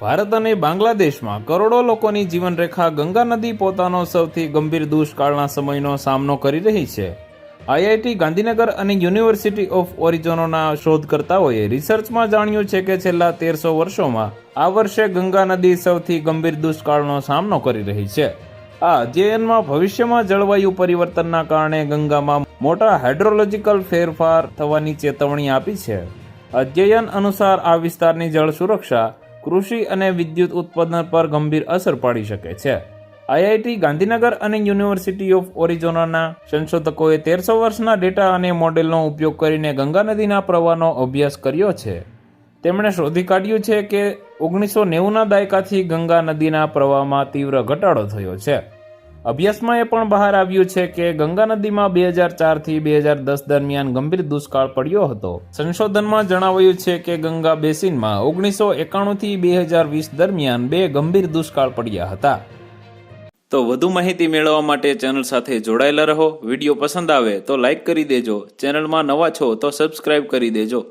ભારત અને બાંગ્લાદેશમાં કરોડો લોકોની જીવનરેખા ગંગા નદી પોતાનો સૌથી ગંભીર દુષ્કાળના સમયનો સામનો કરી રહી છે. આઈઆઈટી ગાંધીનગર અને યુનિવર્સિટી ઓફ ઓરિજોનોના શોધકર્તાઓએ રિસર્ચમાં જાણ્યું છે કે છેલ્લા તેરસો વર્ષોમાં આ વર્ષે ગંગા નદી સૌથી ગંભીર દુષ્કાળનો સામનો કરી રહી છે. આ અધ્યયનમાં ભવિષ્યમાં જળવાયુ પરિવર્તનના કારણે ગંગામાં મોટા હાઇડ્રોલોજીકલ ફેરફાર થવાની ચેતવણી આપી છે. અધ્યયન અનુસાર આ વિસ્તારની જળ સુરક્ષા કૃષિ અને વિદ્યુત ઉત્પાદન પર ગંભીર અસર પાડી શકે છે. આઈઆઈટી ગાંધીનગર અને યુનિવર્સિટી ઓફ ઓરિઝોનાના સંશોધકોએ તેરસો વર્ષના ડેટા અને મોડેલનો ઉપયોગ કરીને ગંગા નદીના પ્રવાહનો અભ્યાસ કર્યો છે. તેમણે શોધી કાઢ્યું છે કે ઓગણીસો નેવુંના દાયકાથી ગંગા નદીના પ્રવાહમાં તીવ્ર ઘટાડો થયો છે. અભ્યાસમાં એ પણ બહાર આવ્યું છે કે ગંગા નદીમાં બે હજાર ચારથી બે હજાર દસ દરમિયાન ગંભીર દુષ્કાળ પડ્યો હતો. સંશોધનમાં જણાવાયું છે કે ગંગા બેસિનમાં ઓગણીસો એકાણુંથી બે હજાર વીસ દરમિયાન બે ગંભીર દુષ્કાળ પડ્યા હતા. તો વધુ માહિતી મેળવવા માટે ચેનલ સાથે જોડાયેલા રહો. વીડિયો પસંદ આવે તો લાઈક કરી દેજો. ચેનલમાં નવા છો તો સબસ્ક્રાઇબ કરી દેજો.